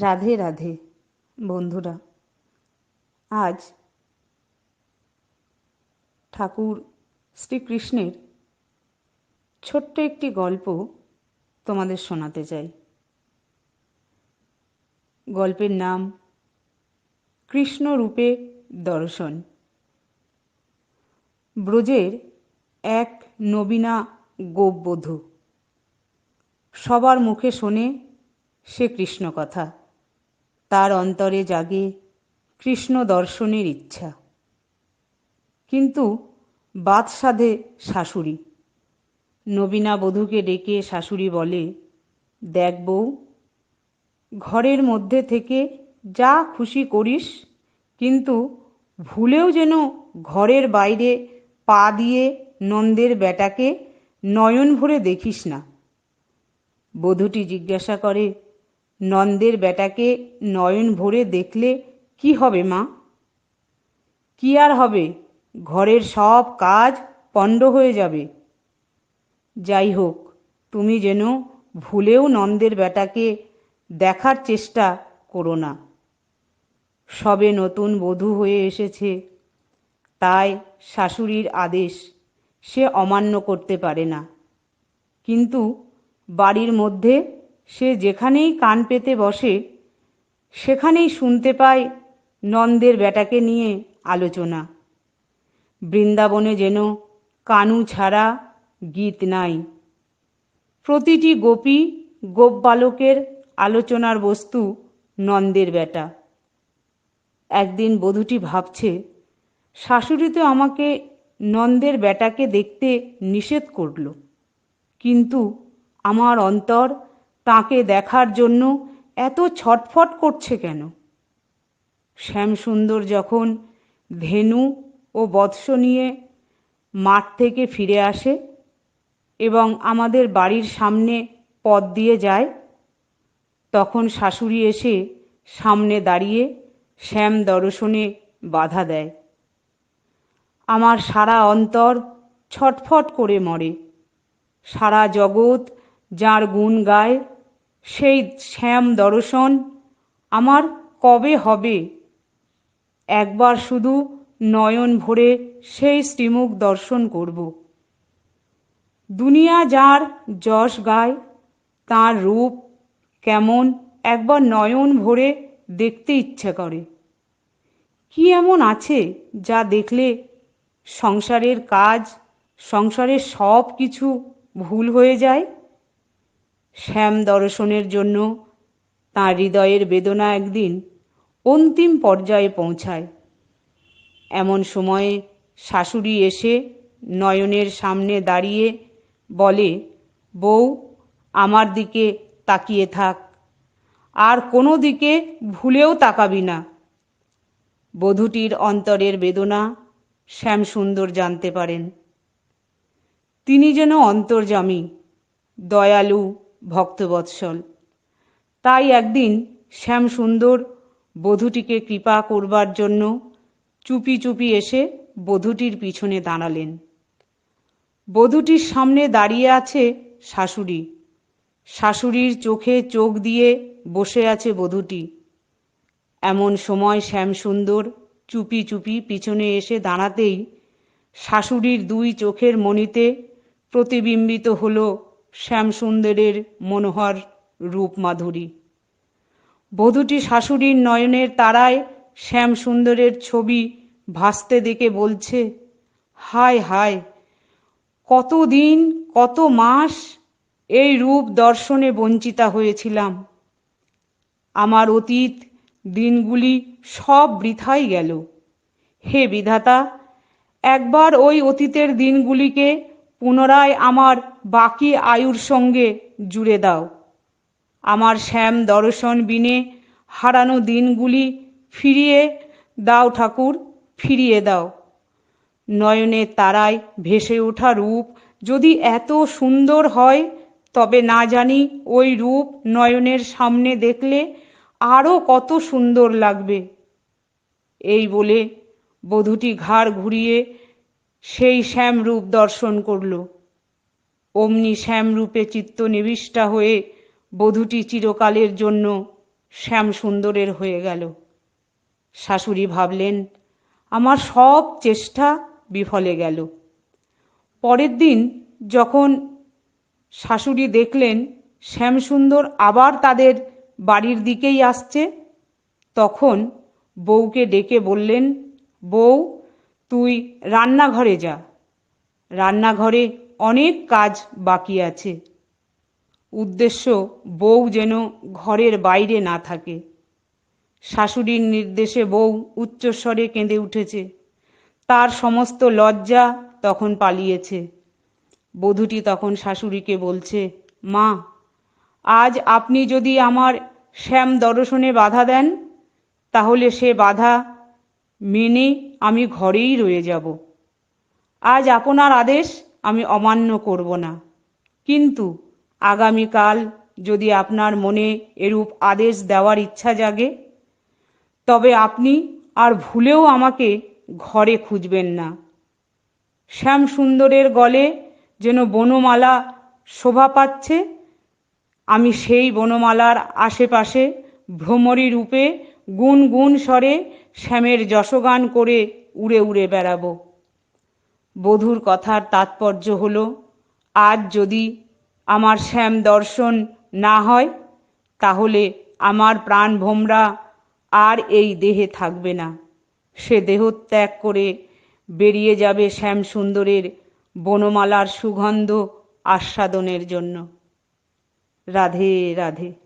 রাধে রাধে, বন্ধুরা। আজ ঠাকুর শ্রীকৃষ্ণের ছোট্ট একটি গল্প তোমাদের শোনাতে চাই। গল্পের নাম, কৃষ্ণ রূপে দর্শন। ব্রজের এক নবীনা গোপবধূ। সবার মুখে শোনে সে কৃষ্ণ কথা। তার অন্তরে জাগে কৃষ্ণ দর্শনের ইচ্ছা। কিন্তু বাদ সাধে শাশুড়ি। নবীনা বধূকে ডেকে শাশুড়ি বলে, দেখ বউ, ঘরের মধ্যে থেকে যা খুশি করিস, কিন্তু ভুলেও যেন ঘরের বাইরে পা দিয়ে নন্দের বেটাকে নয়ন ভরে দেখিস না। বধূটি জিজ্ঞাসা করে নন্দের বেটাকে নয়ন ভরে দেখলে কি হবে মা? কি আর হবে? ঘরের সব কাজ পণ্ড হয়ে যাবে। যাই হোক, তুমি যেন ভুলেও নন্দের বেটাকে দেখার চেষ্টা করো না। সবে নতুন বধূ হয়ে এসেছে। তাই শাশুড়ির আদেশ সে অমান্য করতে পারে না। কিন্তু বাড়ির মধ্যে সে যেখানেই কান পেতে বসে, সেখানেই শুনতে পায় নন্দের বেটাকে নিয়ে আলোচনা। বৃন্দাবনে যেন কানু ছাড়া গীত নাই। প্রতিটি গোপী গোপ বালকের আলোচনার বস্তু নন্দের বেটা। একদিন বধূটি ভাবছে, শাশুড়ি তো আমাকে নন্দের বেটাকে দেখতে নিষেধ করল, কিন্তু আমার অন্তর তাকে দেখার জন্য এত ছটফট করছে কেন? শ্যামসুন্দর যখন ধেনু ও বৎস নিয়ে মাঠ থেকে ফিরে আসে এবং আমাদের বাড়ির সামনে পথ দিয়ে যায়, তখন শাশুড়ি এসে সামনে দাঁড়িয়ে শ্যাম দর্শনে বাধা দেয়। আমার সারা অন্তর ছটফট করে মরে। সারা জগৎ যার গুণ গায় সেই শ্যাম দর্শন আমার কবে হবে? একবার শুধু নয়ন ভরে সেই শ্রীমুখ দর্শন করব। দুনিয়া যার যশ গায়, তার রূপ কেমন একবার নয়ন ভরে দেখতে ইচ্ছে করে। কি এমন আছে যা দেখলে সংসারের কাজ, সংসারের সব কিছু ভুল হয়ে যায়? শ্যাম দর্শনের জন্য তাঁর হৃদয়ের বেদনা একদিন অন্তিম পর্যায়ে পৌঁছায়। এমন সময়ে শাশুড়ি এসে নয়নের সামনে দাঁড়িয়ে বলে, বউ, আমার দিকে তাকিয়ে থাক। আর কোনো দিকে ভুলেও তাকাবি না বধূটির অন্তরের বেদনা শ্যামসুন্দর জানতে পারেন। তিনি যেন অন্তর্জামী দয়ালু ভক্তবৎসল। তাই একদিন শ্যামসুন্দর বধূটিকে কৃপা করবার জন্য চুপি চুপি এসে বধূটির পিছনে দাঁড়ালেন। বধূটির সামনে দাঁড়িয়ে আছে শাশুড়ি। শাশুড়ির চোখে চোখ দিয়ে বসে আছে বধূটি। এমন সময় শ্যামসুন্দর চুপি চুপি পিছনে এসে দাঁড়াতেই শাশুড়ির দুই চোখের মণিতে প্রতিবিম্বিত হল শ্যামসুন্দরের মনোহর রূপ মাধুরী বধূটি শাশুড়ির নয়নের তারায় শ্যামসুন্দরের ছবি ভাসতে দেখে বলছে, হায় হায় কত দিন কত মাস এই রূপ দর্শনে বঞ্চিতা হয়েছিলাম। আমার অতীত দিনগুলি সব বৃথাই গেল। হে বিধাতা, একবার ওই অতীতের দিনগুলিকে পুনরায় আমার বাকি আয়ুর সঙ্গে জুড়ে দাও। আমার শ্যাম দর্শন বিনে হারানো দিনগুলি ফিরিয়ে দাও ঠাকুর, ফিরিয়ে দাও। নয়নের তারায় ভেসে ওঠা রূপ যদি এত সুন্দর হয়, তবে না জানি ওই রূপ নয়নের সামনে দেখলে আরও কত সুন্দর লাগবে। এই বলে বধূটি ঘাড় ঘুরিয়ে সেই শ্যামরূপ দর্শন করল। অমনি শ্যামরূপে চিত্ত নিবিষ্টা হয়ে বধূটি চিরকালের জন্য শ্যাম সুন্দরের হয়ে গেল। শাশুড়ি ভাবলেন, আমার সব চেষ্টা বিফলে গেল। পরের দিন যখন শাশুড়ি দেখলেন শ্যামসুন্দর আবার তাদের বাড়ির দিকেই আসছে, তখন বউকে ডেকে বললেন, বউ তুই রান্নাঘরে যা। রান্নাঘরে অনেক কাজ বাকি আছে। উদ্দেশ্য, বউ যেন ঘরের বাইরে না থাকে। শাশুড়ির নির্দেশে বউ উচ্চস্বরে কেঁদে উঠেছে। তার সমস্ত লজ্জা তখন পালিয়েছে। বধূটি তখন শাশুড়িকে বলছে, মা, আজ আপনি যদি আমার শ্যাম দর্শনে বাধা দেন, তাহলে সে বাধা মেনে আমি ঘরেই রয়ে যাব। আজ আপনার আদেশ আমি অমান্য করব না। কিন্তু আগামীকাল যদি আপনার মনে এরূপ আদেশ দেওয়ার ইচ্ছা জাগে, তবে আপনি আর ভুলেও আমাকে ঘরে খুঁজবেন না। শ্যাম সুন্দরের গলে যেন বনমালা শোভা পাচ্ছে, আমি সেই বনমালার আশেপাশে ভ্রমরী রূপে গুন গুন স্বরে শ্যামের যশগান করে উড়ে উড়ে বেড়াবো। বধূর কথার তাৎপর্য হলো, আজ যদি আমার শ্যাম দর্শন না হয়, তাহলে আমার প্রাণ ভোমরা আর এই দেহে থাকবে না। সে দেহত্যাগ করে বেরিয়ে যাবে শ্যাম সুন্দরের বনমালার সুগন্ধ আস্বাদনের জন্য। রাধে রাধে।